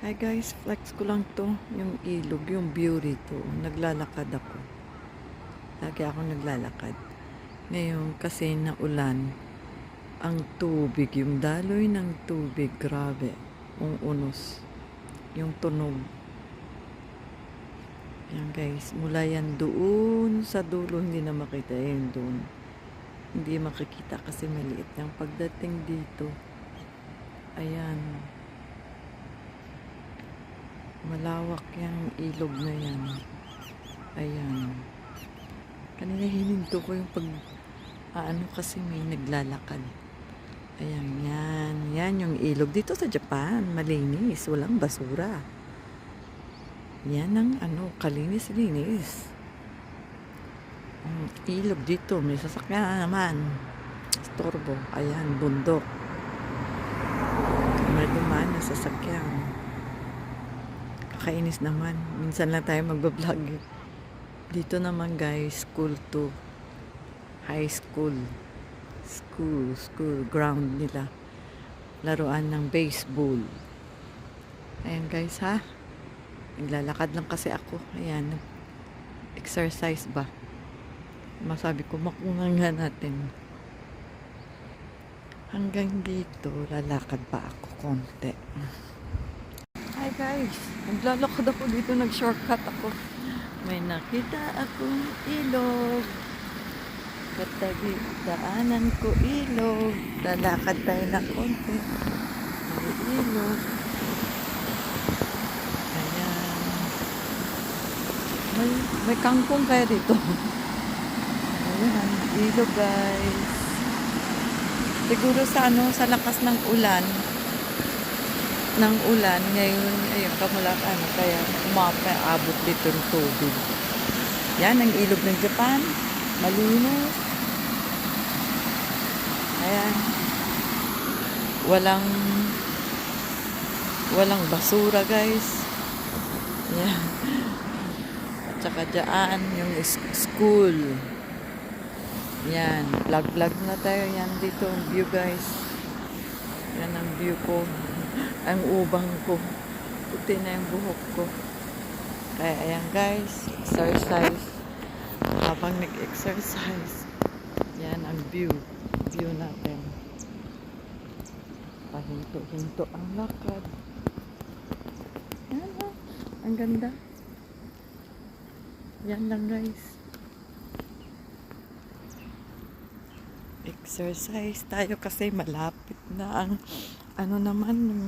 Hi guys, flex ko lang to. Yung ilog, yung view rito. Naglalakad ako. Lagi ako naglalakad. Ngayon, kasi naulan, ang tubig, yung daloy ng tubig, grabe. Ang unos. Yung tunog. Ayan guys, mula yan doon sa dulo, hindi na makita yun doon. Hindi makikita kasi maliit yung pagdating dito. Ayan. Malawak yung ilog na yan. Ayan. Kanina hininto ko yung pag... Ano kasi may naglalakad. Ayan, yan. Yan yung ilog. Dito sa Japan, malinis. Walang basura. Yan ang ano, kalinis-linis. Ang ilog dito, may sasakyan naman. Storbo. Ayan, bundok. May dumaan na sasakyan. Kakainis naman. Minsan lang tayo magbablog. eh. Dito naman guys, school to. High school. School, school, ground nila. Laruan ng baseball. Ayan guys ha. Naglalakad lang kasi ako. Ayan. Exercise ba? Masabi ko, makunga nga natin. Hanggang dito, lalakad pa ako konti. Guys! Naglalakad ako dito, nag-shortcut ako. May nakita akong ilog. Katabi, daanan ko ilog. Lalakad tayo na konti. May ilog. Ayan. May, may kangkong kaya dito. Ayan, ilog guys. Siguro sa ano, sa lakas ng ulan, ng ulan, ngayon, ayun, kamulak ano, kaya umapa, abot dito ng tubig. Yan, ang ilog ng Japan. Malinis. Ayan. Walang, walang basura, guys. Yan. At saka dyan, yung school. Yan, vlog-vlog na tayo. Yan dito, ang view, guys. Yan ang view ko. Ang ubang ko. Puti na yung buhok ko. Kaya ayan guys, exercise. Habang nag-exercise, yan ang view. View natin. Pahinto-hinto ang lakad. Yan ha. Ang ganda. Yan lang guys. Exercise tayo kasi malapit na ang ano naman yung